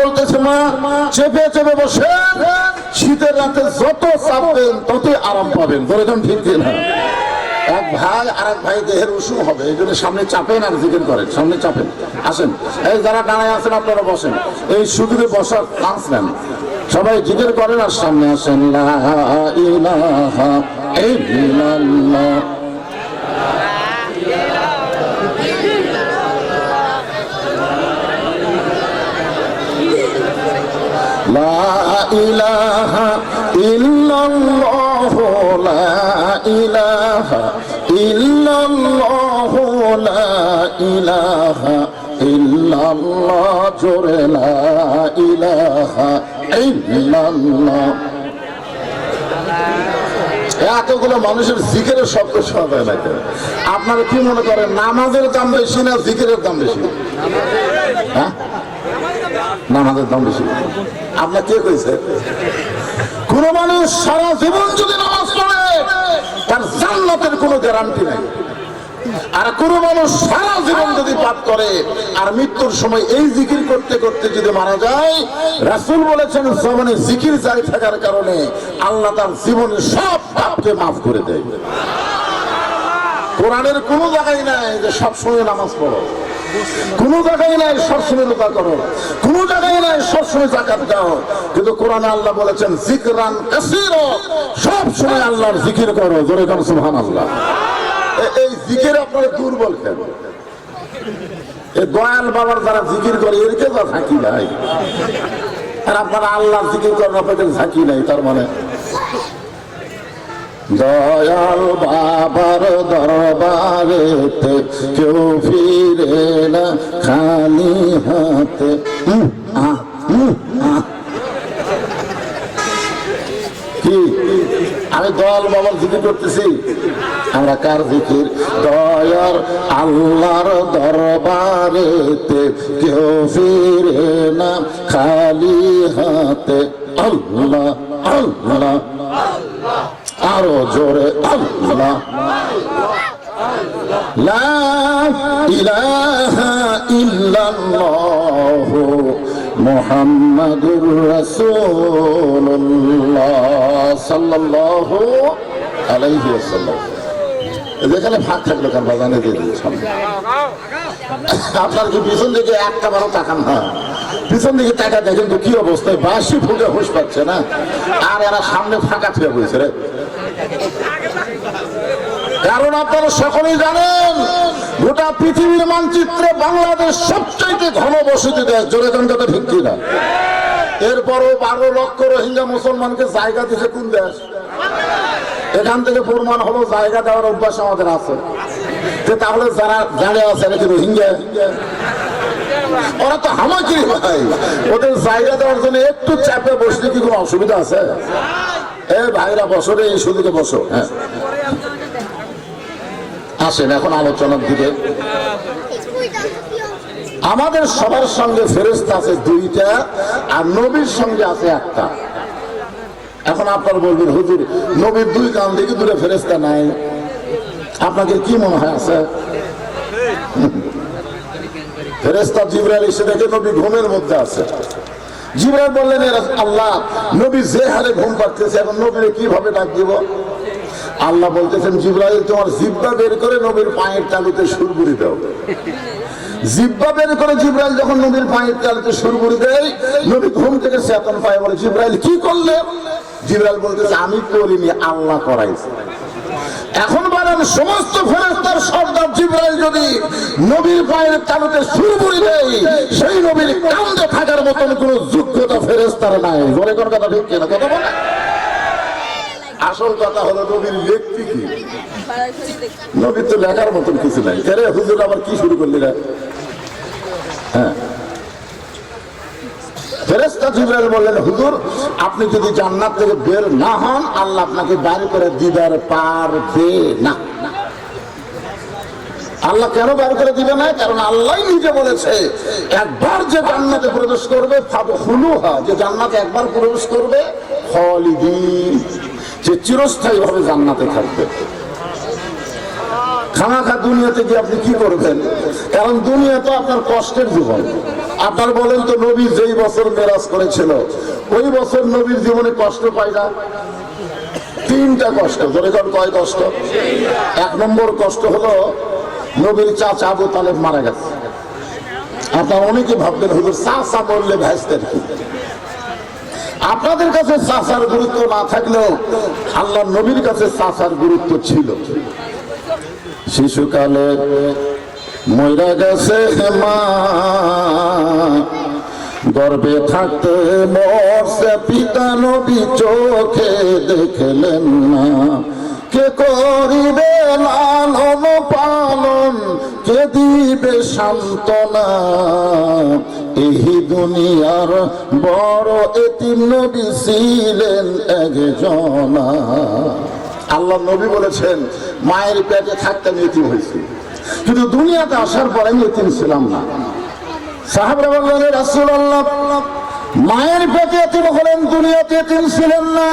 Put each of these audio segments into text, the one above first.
বলতেছে, মা, চেপে চেপে বসে শীতের রাতে যত চাপবেন ততই আরাম পাবেন। বলেছেন ঠিক কিনা এক ভাই আর এক ভাই দেহের উষুম হবে, এই জন্য সামনে চাপেন আর জিকির করেন, সামনে চাপেন। আসেন, এই যারা দাঁড়ায় আছেন, আপনারা বসেন। এই সুযোগে বসার চান্স নেন। সবাই জিকির করেন আর সামনে আসেন ইলাহা ইল্লাল্লাহ। লা ইলাহা লা ইলাহা লা ইলাহা জোরে লা ইলাহা এতগুলো মানুষের জিকিরের শব্দ শোনা যায় না আপনারা কি মনে করেন, নামাজের দাম বেশি না জিকিরের দাম বেশি? হ্যাঁ? নামাজের দাম বেশি। আপনার কে কইছে? কোন মানুষ সারা জীবন যদি নামাজ পড়ে, তার জান্নাতের কোনো গ্যারান্টি নাই। আর কোন মানুষ সারা জীবন যদি পাপ করে, আর মৃত্যুর সময় এই জিকির করতে করতে যদি মারা যায়, রাসূল বলেছেন, জমানে জিকির জারি থাকার কারণে আল্লাহ তার জীবনে সব পাপকে মাফ করে দেয়। কোরআনের কোনো জায়গায় নাই যে সবসময় নামাজ পড়ো। কোনো জায়গায় নাই, সবসময় রোজা করো। কোনো জায়গায় নাই, সবসময় জাকাত দাও। কিন্তু কোরআনে আল্লাহ বলেছেন, জিকরান কাসীর সব সময় আল্লাহর জিকির করো। জোরে কোন, সুবহানাল্লাহ। এ- এই জিকির আপনারা দুর্বল কেন? এই দয়াল বাবার যারা জিকির করে এরকে যা থাকি নাই? আর আপনারা আল্লাহ জিকির করেন, আপনাদের ঝাঁকি নাই, তার মানে? দয়াল বাবার দরবারেতে কেউ ফিরে না খালি হাতে। কি? আমি দয়াল বাবার জিকির করতেছি। আমরা কার জিকির? দয়ার আল্লাহর দরবারেতে কেউ ফিরে না খালি হাতে। আল্লাহ আল্লাহ। আরও জোরে আল্লাহ। লা ইলাহা যেখানে ফাঁক থাকল কার বাজানে দিয়ে সামনে। আপনার কি পিছন দিকে একটা বারো তাকান? না পিছন দিকে টাকা দেখেন তো কি অবস্থায়। বাসি ফুটে হুঁশ পাচ্ছে না। আর এরা সামনে ফাঁকা থেকে বলছে রে। কারণ আপনারা সকলেই জানেন, গোটা পৃথিবীর মানচিত্রে বাংলাদেশ সবচাইতে ঘন বসতি দেশ জোরে কথা ঠিক কিনা? এরপরও বারো লক্ষ রোহিঙ্গা মুসলমানকে জায়গা দিছে কোন দেশ? এখান থেকে প্রমাণ হলো জায়গা দেওয়ার অভ্যাস আমাদের আছে। যে তাহলে যারা দাঁড়িয়ে আছে নাকি রোহিঙ্গা? ওরা তো হামাকিরি ভাই ওদের জায়গা দেওয়ার জন্য একটু চাপে বসলে কি কোনো অসুবিধা আছে? এ ভাইরা বসো রে, এই সুদিকে বসো। হ্যাঁ। আসেন, এখন আলোচনার দিকে। আমাদের সবার সঙ্গে ফেরেস্তা আছে দুইটা, আর নবীর সঙ্গে আছে একটা। এখন আপনার বলবেন, হুজুর, নবীর দুই কান থেকে দূরে ফেরেস্তা নাই। আপনাকে কি মনে হয় আছে? ফেরেস্তা জিবরাইল এসে দেখে নবী ঘুমের মধ্যে আছে। জিবরাইল বললেন "এ আল্লাহ, নবী যে হারে ঘুম পাচ্ছে এখন নবীরে কীভাবে ডাক দিব? আল্লাহ বলতেছেন, জিব্রাইল, তোমার জিব্বা বের করে নবীর পায়ের তালুতে সুরগুড়ি দাও। জিব্বা বের করে জিব্রাইল যখন নবীর পায়ের তালুতে সুরগুড়ি দেয়, নবী ঘুম থেকে চেতন পায়, বলে, জিব্রাইল, কি করলে? জিব্রাইল বলতেছে, আমি করিনি, আল্লাহ করাইছে। এখন বলেন, সমস্ত ফেরেস্তার সর্দার জিব্রাইল যদি নবীর পায়ের তালুতে সুরগুড়ি দেয়, সেই নবীর কান্দে থাকার মতন কোন যোগ্যতা ফেরেস্তার নাই। বলে কোন কথা ঠিক কিনা? কথা বলে আসল কথা হলো নবীর ব্যক্তি কি? নবীর তো লেখার মতন কিছু নাই। আরে হুজুর, আবার কি শুরু করলি রে? হ্যাঁ। ফেরেস্তা জিবরাইল বললেন, হুজুর, আপনি যদি জান্নাত থেকে বের না হন, আল্লাহ আপনাকে বাইরে করে দিদার পারবে না। আল্লাহ কেন বের করে দিবে না? কারণ আল্লাহ নিজে বলেছে, একবার যে জান্নাতে প্রবেশ করবে হুলুহা যে জান্নাতে একবার প্রবেশ করবে, খালিদিন। যে চিরস্থায়ী ভাবে জান্নাতে থাকবে। খামাখা দুনিয়াতে গিয়ে আপনি কি করবেন? কারণ দুনিয়া তো আপনার কষ্টের জীবন। আপনার বলেন তো, নবী যেই বছর মেরাজ করেছিল, ওই বছর নবীর জীবনে কষ্ট পাই না? তিনটা কষ্ট। ধরে কোন কয় কষ্ট? এক নম্বর কষ্ট হলো, নবীর চাচা আবু তালেব মারা গেছে। আপনার অনেকে ভাববেন, হুজুর, চাচা বললে ভ্যাসতের কি? আপনাদের কাছে চাচার গুরুত্ব না থাকলেও আল্লাহ নবীর কাছে চাচার গুরুত্ব ছিল। শিশুকালে ময়রা গেছে মা গর্বে থাকতে মরছে পিতা নবী চোখে দেখলেন না। কে করিবে লালন পালন কে দিবে সান্ত্বনা, এই দুনিয়ার বড় এতিম নবী ছিলেন একজনা। আল্লাহ নবী বলেছেন, মায়ের পেটে থাকতে আমি এতিম হয়েছি। কিন্তু দুনিয়াতে আসার পরে আমি এতিম ছিলাম না। সাহাবরা মায়ের পেটে এতিম হলেন, দুনিয়াতে এতিম ছিলেন না।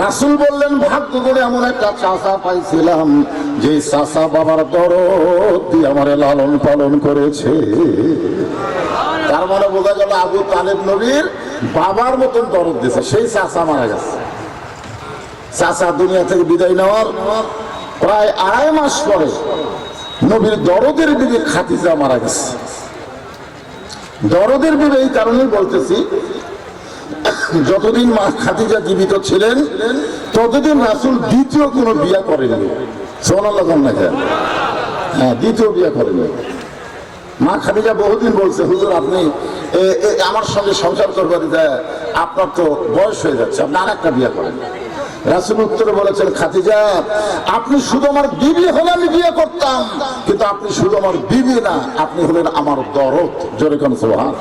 রাসুল বললেন, ভাগ্য করে এমন একটা চাষা পাইছিলাম, যে চাষা বাবার দরদ আমারে লালন পালন করেছে। তার মানে বোঝা গেল আবু তালেব নবীর বাবার মতন দরদ দিয়েছে, সেই চাষা মারা গেছে। চাচা দুনিয়া থেকে বিদায় নেওয়ার প্রায় আড়াই মাস পরে নবীর দরদের বিবে খাতিজা মারা গেছে। দরদের বিবে এই কারণেই বলতেছি যতদিন মা খাতিজা জীবিত ছিলেন, ততদিন রাসুল দ্বিতীয় কোনো বিয়া করেননি। সোনাল্লাহ হ্যাঁ দ্বিতীয় বিয়া করেননি। মা খাদিজা বহুদিন বলছে, হুজুর, আপনি আমার সঙ্গে সংসার করবার আপনার তো বয়স হয়ে যাচ্ছে, আপনি আর একটা বিয়ে করেন। রাসুল উত্তরে বলেছেন, খাদিজা, আপনি শুধু আমার বিবি হলে আমি বিয়ে করতাম, কিন্তু আপনি শুধু আমার বিবি না, আপনি হলেন আমার দরদ। জোরে কোন সোহান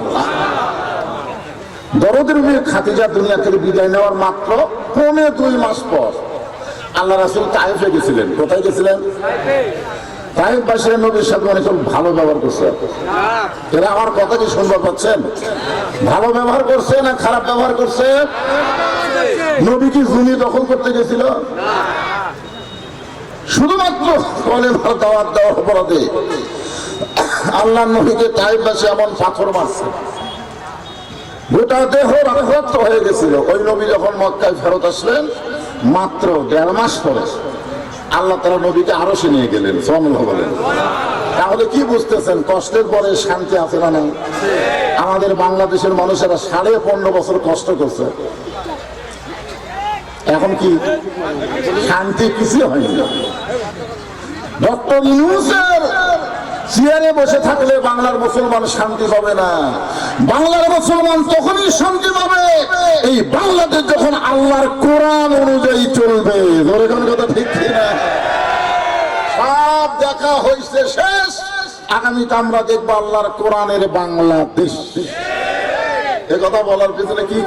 দরদের বিয়ে খাদিজা দুনিয়া থেকে বিদায় নেওয়ার মাত্র দুই মাস পর আল্লাহ রাসুল তাইফে গেছিলেন। কোথায় গেছিলেন? তাইফ নবীর সাথে অনেক ভালো ব্যবহার করছে। এরা আমার কথা কি শুনবার পাচ্ছেন? ভালো ব্যবহার করছে না খারাপ ব্যবহার করছে? নবী কি জমি দখল করতে গেছিল? শুধুমাত্র দাওয়াত দেওয়ার অপরাধে আল্লাহ নবীকে তাইফ বাসী এমন পাথর মারছে। গোটা দেহ রক্ত হয়ে গেছিল। ওই নবী যখন মক্কায় ফেরত আসলেন, মাত্র দেড় মাস পরে আল্লাহ তারা নবীকে আরও সে নিয়ে গেলেন বলেন। তাহলে কি বুঝতেছেন, কষ্টের পরে শান্তি আছে না আমাদের বাংলাদেশের মানুষেরা সাড়ে পনেরো বছর কষ্ট করছে। এখন কি শান্তি কিছু হয়নি? ডক্টর ইউনুসের চেয়ারে বসে থাকলে বাংলার মুসলমান শান্তি পাবে না। বাংলার মুসলমান তখনই শান্তি পাবে। এই বাংলাদেশ যখন আল্লাহর কোরআন অনুযায়ী চলবে। ধরে কোন কথা ঠিক না সব দেখা হয়েছে শেষ। আগামীতে আমরা দেখব আল্লাহর কোরআনের বাংলাদেশ। এ কথা বলার পিছনে কি